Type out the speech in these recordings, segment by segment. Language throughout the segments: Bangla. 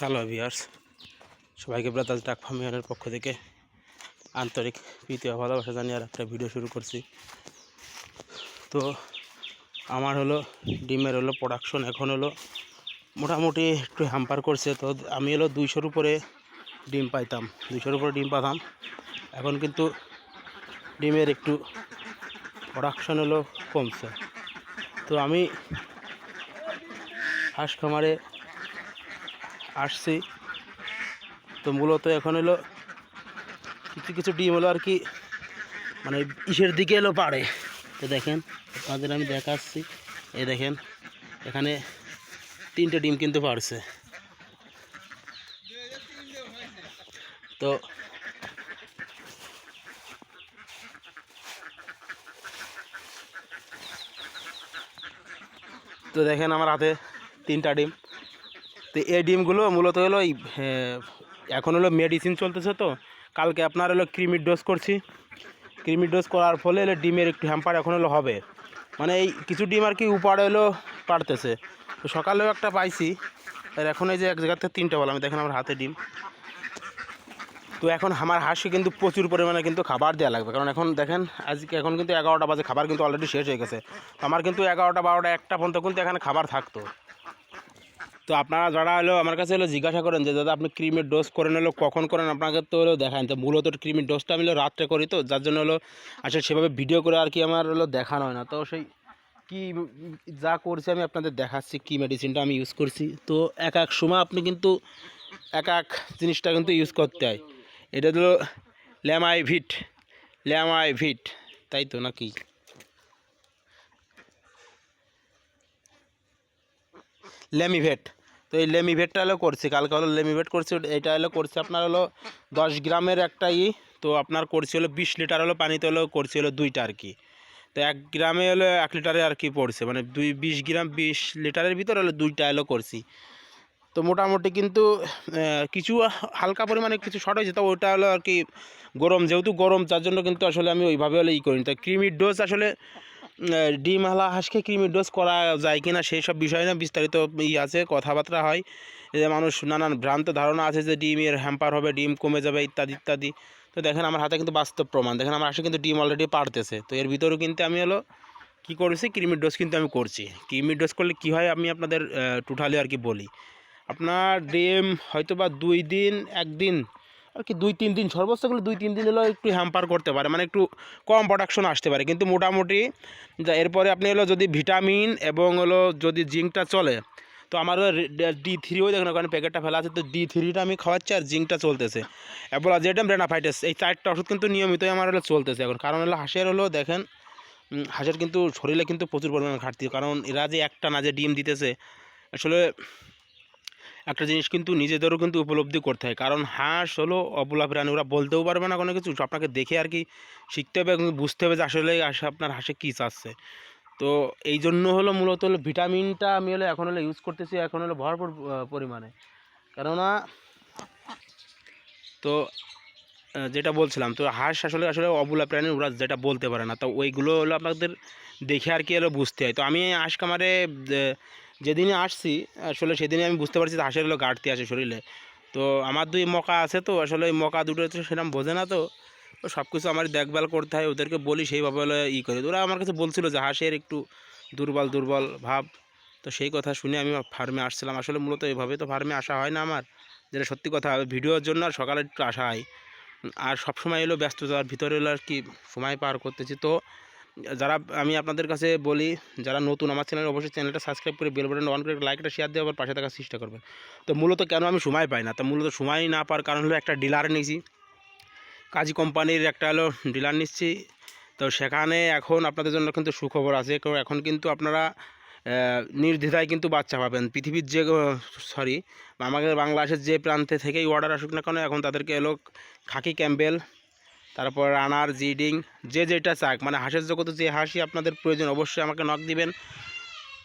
হ্যালো ভিয়ার্স সবাইকে ব্রাদার্স ডাক ফার্মিয়ানের পক্ষ থেকে আন্তরিক প্রীতি ভালোবাসা জানিয়ে আর একটা ভিডিও শুরু করছি। তো আমার হলো, ডিমের হলো প্রোডাকশন এখন হলো মোটামুটি একটু হ্যাম্পার করছে। তো আমি হলো দুইশোর উপরে ডিম পাইতাম, দুইশোর উপরে ডিম পাতাম। এখন কিন্তু ডিমের একটু প্রোডাকশন হলো কমছে। তো আমি হাঁস খামারে আসছি। তো মূলত এখন হলো কিছু কিছু ডিম হলো আর কি মানে ইসের দিকে এলো পারে তো দেখেন, আপনাদের আমি দেখাচ্ছি। এই দেখেন, এখানে তিনটে ডিম কিন্তু পারছে তো তো দেখেন আমার হাতে তিনটা ডিম। তো এই ডিমগুলো মূলত হলো এই এখন হলো মেডিসিন চলতেছে তো। কালকে আপনার হলো ক্রিমির ডোজ করছি। ক্রিমির ডোজ করার ফলে হলো ডিমের একটু হ্যাম্পার এখন হলো হবে। মানে এই কিছু ডিম আর কি উপাড়ে হলো পারতেছে। তো সকালেও একটা পাইছি। আর এখন এই যে এক জায়গাতে তিনটে বললাম, দেখেন আমার হাতে ডিম। তো এখন আমার হাঁসকে কিন্তু প্রচুর পরিমাণে কিন্তু খাবার দেওয়া লাগবে। কারণ এখন দেখেন, আজকে এখন কিন্তু এগারোটা বাজে, খাবার কিন্তু অলরেডি শেষ হয়ে গেছে। আমার কিন্তু এগারোটা, বারোটা, একটা পর্যন্ত কিন্তু এখানে খাবার থাকতো। তো আপনারা যারা হলো আমার কাছে হলো জিজ্ঞাসা করেন যে, দাদা, আপনি ক্রিমের ডোজ করেন হলো কখন করেন? আপনাকে তো হলো দেখান তো মূলত ক্রিমের ডোজটা আমি হলো রাত্রে করি তো, যার জন্য হলো আসলে সেভাবে ভিডিও করে আর কি আমার হলো দেখানো হয় না। তো সেই কি যা করছি আমি আপনাদের দেখাচ্ছি, কি মেডিসিনটা আমি ইউজ করছি। তো এক এক সময় আপনি কিন্তু এক এক জিনিসটা কিন্তু ইউজ করতে হয়। এটা হলো ল্যামাইভিট ল্যামাইভিট তাই তো নাকি? লেমিভেট তো এই লেমিভেটটা হলো করছি, কালকে হলো লেমিভেট করছি, এটা হলো করছি আপনার হলো দশ গ্রামের একটা ই, তো আপনার করছি হলো বিশ লিটার হলো পানিতে হলো করছি হলো দুইটা আর কি। তো এক গ্রামে হলো এক লিটারে আর কি পড়ছে মানে দুই, বিশ গ্রাম বিশ লিটারের ভিতর হলো দুইটা হলো করছি। তো মোটামুটি কিন্তু কিছু হালকা পরিমাণে কিছু শর্ট হয়েছে, তো ওটা হলো আর কি গরম, যেহেতু গরম, যার জন্য কিন্তু আসলে আমি ওইভাবে হলে ই করিনি। তো ক্রিমির ডোজ আসলে আহ, ডিম হালা হাঁসকে ক্রিমির ডোজ করা যায় কি না সেই সব বিষয় না বিস্তারিত ই আছে কথাবার্তা হয়। যে মানুষ নানান ভ্রান্ত ধারণা আছে যে ডিমের হ্যাম্পার হবে ডিম কমে যাবে ইত্যাদি ইত্যাদি। তো দেখেন আমার হাতে কিন্তু বাস্তব প্রমাণ। দেখেন আমার হাঁসে কিন্তু ডিম অলরেডি পারতেছে। তো এর ভিতরেও কিন্তু আমি হলো কী করেছি ক্রিমির ডোজ কিন্তু আমি করছি। ক্রিমির ডোজ করলে কী হয় আমি আপনাদের টোটালি আর কি বলি। আপনার ডিম হয়তো বা দুই দিন একদিন আর কি দুই, তিন দিন, সর্বোচ্চ গেলে দুই, তিন দিন হলো একটু হ্যাম্পার করতে পারে মানে একটু কম প্রোডাকশন আসতে পারে। কিন্তু মোটামুটি এরপরে আপনি হলো যদি ভিটামিন এবং হলো যদি জিঙ্কটা চলে, তো আমার ডি থ্রিও দেখেন, ওখানে প্যাকেটটা ফেলা আছে, তো ডি থ্রিটা আমি খাওয়াচ্ছি আর জিঙ্কটা চলতেছে। অ্যাবোলা জেডেম রেনাফাইটাস এই চারটা ওষুধ কিন্তু নিয়মিতই আমার হলো চলতেছে এখন। কারণ হলো হাঁসের হলো দেখেন হাঁসের কিন্তু শরীরে কিন্তু প্রচুর পরিমাণে ঘাটতি, কারণ এরা যে একটা না যে ডিম দিতেছে, আসলে একটা জিনিস কিন্তু নিজেদেরও কিন্তু উপলব্ধি করতে হয়। কারণ হাঁস হলো অবলা প্রাণী, ওরা বলতেও পারবে না কোনো কিছু। আপনাকে দেখে আর কি শিখতে হবে বুঝতে হবে যে আসলে আসে আপনার হাঁসে কী চাচ্ছে। তো এই জন্য হলো মূলত হলো ভিটামিনটা আমি হলো এখন হলো ইউজ করতেছি, এখন হলো ভরপুর পরিমাণে। কেননা তো যেটা বলছিলাম, তো হাঁস আসলে আসলে অবলা প্রাণী, ওরা যেটা বলতে পারে না। তো ওইগুলো হলো আপনাদের দেখে আর কি হলো বুঝতে হয়। তো আমি হাঁস কামারে যেদিনে আসছি, আসলে সেদিনে আমি বুঝতে পারছি যে হাঁসের হলো ঘাটতি আছে শরীরে। তো আমার দুই মকা আছে তো, আসলে ওই মকা দুটো তো সেরকম বোঝে না তো। তো সব কিছু আমার দেখভাল করতে হয়, ওদেরকে বলি সেইভাবে হলো ই করে। ওরা আমার কাছে বলছিল যে হাঁসের একটু দুর্বল দুর্বল ভাব। তো সেই কথা শুনে আমি ফার্মে আসছিলাম। আসলে মূলত এইভাবে তো ফার্মে আসা হয় না আমার। যেটা সত্যি কথা, ভিডিওর জন্য আর সকালে একটু আসা হয়। আর সবসময় এলো ব্যস্ততার ভিতরে এলো আর কি সময় পার করতেছি। তো যারা আমি আপনাদের কাছে বলি, যারা নতুন, আমার চ্যানেল অবশ্যই চ্যানেলটা সাবস্ক্রাইব করে বেল বাটন অন করে লাইকটা শেয়ার দিয়ে আবার পাশে থাকার চেষ্টা করবেন। তো মূলত কেন আমি সময় পাই না? তো মূলত সময় না পাওয়ার কারণ হলো একটা ডিলার নিয়েছি। কাজী কোম্পানির একটা হলো ডিলার নিচ্ছি। তো সেখানে এখন আপনাদের জন্য কিন্তু সুখবর আছে। এখন কিন্তু আপনারা নির্দ্বিধায় কিন্তু বাচ্চা পাবেন। পৃথিবীর যে সরি আমাদের বাংলাদেশের যে প্রান্তে থেকেই অর্ডার আসুক না কেন, এখন তাদেরকে এলো খাকি ক্যাম্বেল তারপর রানার জিডিং, যে যেটা চাক মানে হাঁসের জগতে যে হাঁসই আপনাদের প্রয়োজন, অবশ্যই আমাকে নক দিবেন।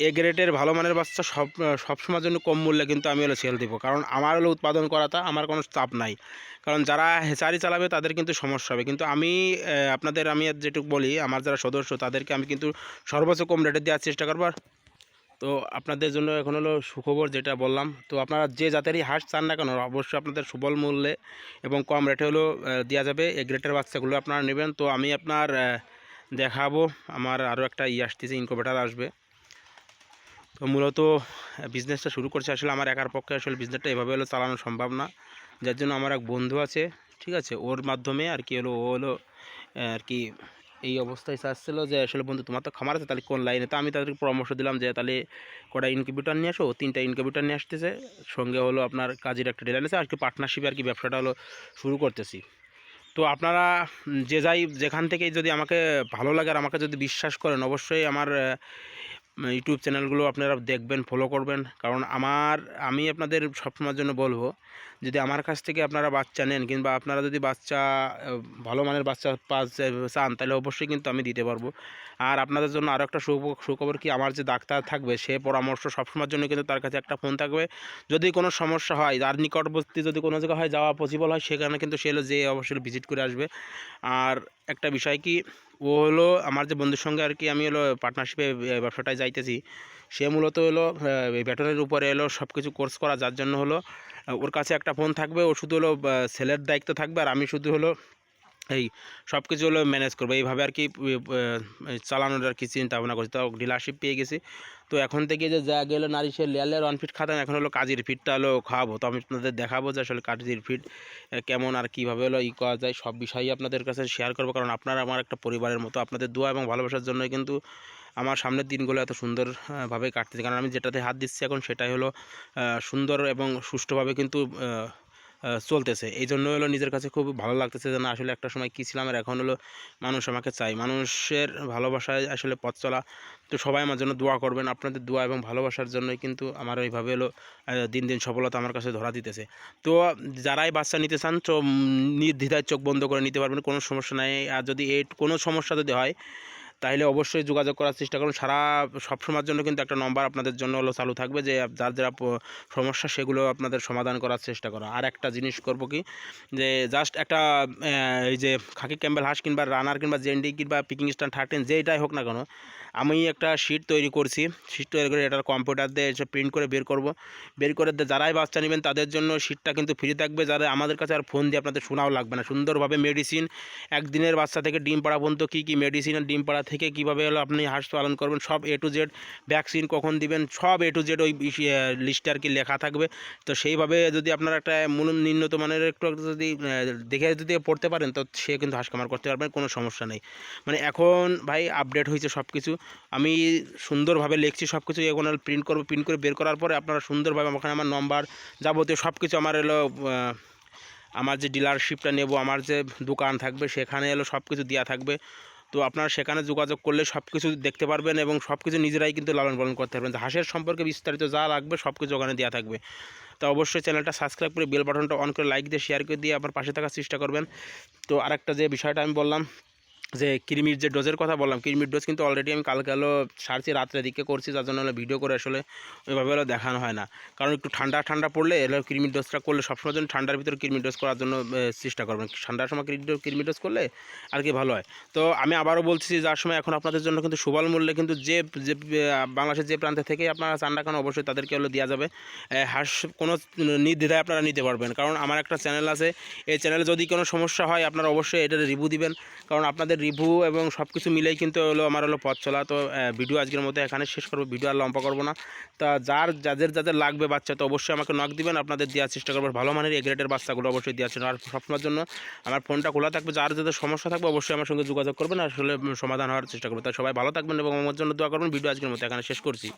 এ গ্রেডের ভালো মানের বাচ্চা সব সবসময়ের জন্য কম মূল্যে কিন্তু আমি হলো সেল দেবো। কারণ আমার হলো উৎপাদন করাটা, আমার কোনো চাপ নাই। কারণ যারা হেচারি চালাবে, তাদের কিন্তু সমস্যা হবে। কিন্তু আমি আপনাদের আমি যেটুকু বলি, আমার যারা সদস্য, তাদেরকে আমি কিন্তু সর্বোচ্চ কম রেটে দেওয়ার চেষ্টা করব। তো আপনাদের জন্য এখন হলো সুখবর যেটা বললাম। তো আপনারা যে জাতেরই হাঁস চান না কেন, অবশ্যই আপনাদের সুবল মূল্যে এবং কম রেটে হলো দেওয়া যাবে। এই গ্রেটের বাচ্চাগুলো আপনারা নেবেন। তো আমি আপনার দেখাবো। আমার আরও একটা ই আসতেছে ইনকোভেটার আসবে। তো মূলত বিজনেসটা শুরু করছে আসলে আমার একার পক্ষে। আসলে বিজনেসটা এভাবে হলো চালানো সম্ভব না। যার জন্য আমার এক বন্ধু আছে, ঠিক আছে? ওর মাধ্যমে আর কি হলো, ও হলো আর কি এই অবস্থায় চাচ্ছিল যে, আসলে বন্ধু, তোমার তো খামার আছে, তাহলে কোন লাইনে তো আমি তাদেরকে পরামর্শ দিলাম যে, তাহলে কটা ইনকিউবেটার নিয়ে আসো? তিনটা ইনকিউবেটার নিয়ে আসতেছে। সঙ্গে হলো আপনার কাজের একটা ডিলার আছে আর কি পার্টনারশিপে আর কি ব্যবসাটা হলো শুরু করতেছি। তো আপনারা যে যাই, যেখান থেকেই যদি আমাকে ভালো লাগে আর আমাকে যদি বিশ্বাস করেন, অবশ্যই আমার ইউটিউব চ্যানেলগুলো আপনারা দেখবেন ফলো করবেন। কারণ আমার, আমি আপনাদের সবসময়ের জন্য বলব, যদি আমার কাছ থেকে আপনারা বাচ্চা নেন কিংবা আপনারা যদি বাচ্চা ভালো মানের বাচ্চা পাস, চান, তাহলে অবশ্যই কিন্তু আমি দিতে পারব। আর আপনাদের জন্য আরও একটা সুখ- সুখবর কি, আমার যে ডাক্তার থাকবে, সে পরামর্শ সবসময়ের জন্য কিন্তু তার কাছে একটা ফোন থাকবে। যদি কোনো সমস্যা হয় আর নিকটবর্তী যদি কোনো জায়গায় হয়, যাওয়া পসিবল হয়, সেখানে কিন্তু সে যে অবশ্যই ভিজিট করে আসবে। আর একটা বিষয় কি ও হলো আমার যে বন্ধুর সঙ্গে আর কি আমি হলো পার্টনারশিপে ব্যবসাটায় যাইতেছি, সে মূলত হলো ব্যাটনের উপরে এলো সব কিছু কোর্স করা, যার জন্য হলো ওর কাছে একটা ফোন থাকবে, ও শুধু হলো সেলের দায়িত্ব থাকবে, আর আমি শুধু হলো এই সব কিছু হলো ম্যানেজ করব। এইভাবে আর কি চালানোর আর কি চিন্তা ভাবনা করছি। তো ডিলারশিপ পেয়ে গেছি। তো এখন থেকে যে যা গেলো নারী সে লেয়ালের ওয়ান ফিট খাতাম, এখন হলো কাজের ফিটটা হলো খাওয়াবো তো আমি আপনাদের দেখাবো যে আসলে কাজের ফিট কেমন আর কীভাবে হলো ই করা যায়। সব বিষয়ই আপনাদের কাছে শেয়ার করব। কারণ আপনারা আমার একটা পরিবারের মতো, আপনাদের দোয়া এবং ভালোবাসার জন্যই কিন্তু আমার সামনের দিনগুলো এত সুন্দরভাবে কাটতেছে। কারণ আমি যেটাতে হাত দিচ্ছি এখন সেটাই হলো সুন্দর এবং সুষ্ঠুভাবে কিন্তু চলতেছে। এই জন্য হলো নিজের কাছে খুব ভালো লাগতেছে যে, না, আসলে একটা সময় কী ছিলাম আর এখন হলো মানুষ আমাকে চাই মানুষের ভালোবাসায় আসলে পথ চলা, তো সবাই আমার জন্য দোয়া করবেন। আপনাদের দোয়া এবং ভালোবাসার জন্যই কিন্তু আমার ওইভাবে হলো দিন দিন সফলতা আমার কাছে ধরা দিতেছে। তো যারাই বাচ্চা নিতে চান তো নির্দ্বিধায় চোখ বন্ধ করে নিতে পারবেন, কোনো সমস্যা নাই। আর যদি এই কোনো সমস্যা যদি হয় তাহলে অবশ্যই যোগাযোগ করার চেষ্টা করুন। সারা সবসময়ের জন্য কিন্তু একটা নম্বর আপনাদের জন্য হলো চালু থাকবে যে, যার যারা সমস্যা সেগুলো আপনাদের সমাধান করার চেষ্টা করা। আর একটা জিনিস করব কি, যে জাস্ট একটা এই যে খাকি ক্যাম্বেল হাঁস কিংবা রানার কিংবা জেন্ডি কিংবা পিকিং স্ট্যান্ড থার্টিন যেটাই হোক না কেন, আমি একটা শিট তৈরি করছি। শিট তৈরি করে এটার কম্পিউটার দিয়ে এসে প্রিন্ট করে বের করব। বের করে যারাই বাচ্চা নেবেন তাদের জন্য শিটটা কিন্তু ফ্রি থাকবে। যারা আমাদের কাছে আর ফোন দিয়ে আপনাদের শোনাও লাগবে না। সুন্দরভাবে মেডিসিন একদিনের বাচ্চা থেকে ডিম পাড়া পর্যন্ত কী কী মেডিসিন আর ডিম পাড়া থেকে কীভাবে হলো আপনি হাঁস পালন করবেন, সব এ টু জেড ভ্যাকসিন কখন দিবেন, সব এ টু জেড ওই লিস্টে আর কি লেখা থাকবে। তো সেইভাবে যদি আপনার একটা মূল নিম্নত মানের একটু একটু যদি দেখে যদি পড়তে পারেন, তো সে কিন্তু হাঁস কামার করতে পারবেন, কোনো সমস্যা নেই। মানে এখন ভাই আপডেট হয়েছে সব কিছু আমি সুন্দরভাবে লিখছি সব কিছু এখন প্রিন্ট করব প্রিন্ট করে বের করার পরে আপনারা সুন্দরভাবে ওখানে আমার নম্বর যাবতীয় সব কিছু আমার এলো আমার যে ডিলারশিপটা নেব, আমার যে দোকান থাকবে, সেখানে এলো সব কিছু দেওয়া থাকবে। তো আপনারা সেখানে যোগাযোগ করলে সব কিছু দেখতে পারবেন এবং সব কিছু নিজেরাই কিন্তু লালন পালন করতে পারবেন। হাঁসের সম্পর্কে বিস্তারিত যা লাগবে সব কিছু ওখানে দেওয়া থাকবে। তো অবশ্যই চ্যানেলটা সাবস্ক্রাইব করে বেল বাটনটা অন করে লাইক দিয়ে শেয়ার করে দিয়ে আপনার পাশে থাকার চেষ্টা করবেন। তো আরেকটা যে বিষয়টা আমি বললাম যে কৃমির যে ডোজের কথা বললাম কৃমির ডোজ কিন্তু অলরেডি আমি কালকে হলো সারছি রাত্রের দিকে করছি, যার জন্য হলো ভিডিও করে আসলে ওইভাবে হলো দেখানো হয় না। কারণ একটু ঠান্ডা ঠান্ডা পড়লে এলো কৃমির ডোজটা করলে সবসময় জন্য ঠান্ডার ভিতরে কৃমির ডোজ করার জন্য চেষ্টা করবেন। ঠান্ডার সময় কৃমির ডোজ করলে আর কি ভালো হয়। তো আমি আবারও বলছি যার সময় এখন আপনাদের জন্য কিন্তু সুবল মূল্যে কিন্তু যে যে বাংলাদেশের যে প্রান্তে থেকে আপনারা চান না কেন অবশ্যই তাদেরকে হলো দেওয়া যাবে। হাঁস, কোনো নির্দ্বিধায় আপনারা নিতে পারবেন। কারণ আমার একটা চ্যানেল আছে, এই চ্যানেলে যদি কোনো সমস্যা হয় আপনারা অবশ্যই এটার রিভিউ দিবেন। কারণ আপনাদের রিভিউ এবং সব কিছু মিলেই কিন্তু হলো আমার হলো পথ চলা। তো ভিডিও আজকের মতো এখানে শেষ করব ভিডিও আর লম্বা করব না। তা যার, যাদের যাদের লাগবে বাচ্চা, তো অবশ্যই আমাকে নক দিবেন, আপনাদের দেওয়ার চেষ্টা করব। ভালো মানের এ গ্রেডের বাচ্চাগুলো অবশ্যই দেওয়ার চেষ্টা আর সবসময়ের জন্য আমার ফোনটা খোলা থাকবে। যার, যাদের সমস্যা থাকবে, অবশ্যই আমার সঙ্গে যোগাযোগ করবেন আসলে সমাধান হওয়ার চেষ্টা করব। তাই সবাই ভালো থাকবেন এবং আমার জন্য দোয়া করবেন। ভিডিও আজকের মতো এখানে শেষ করছি।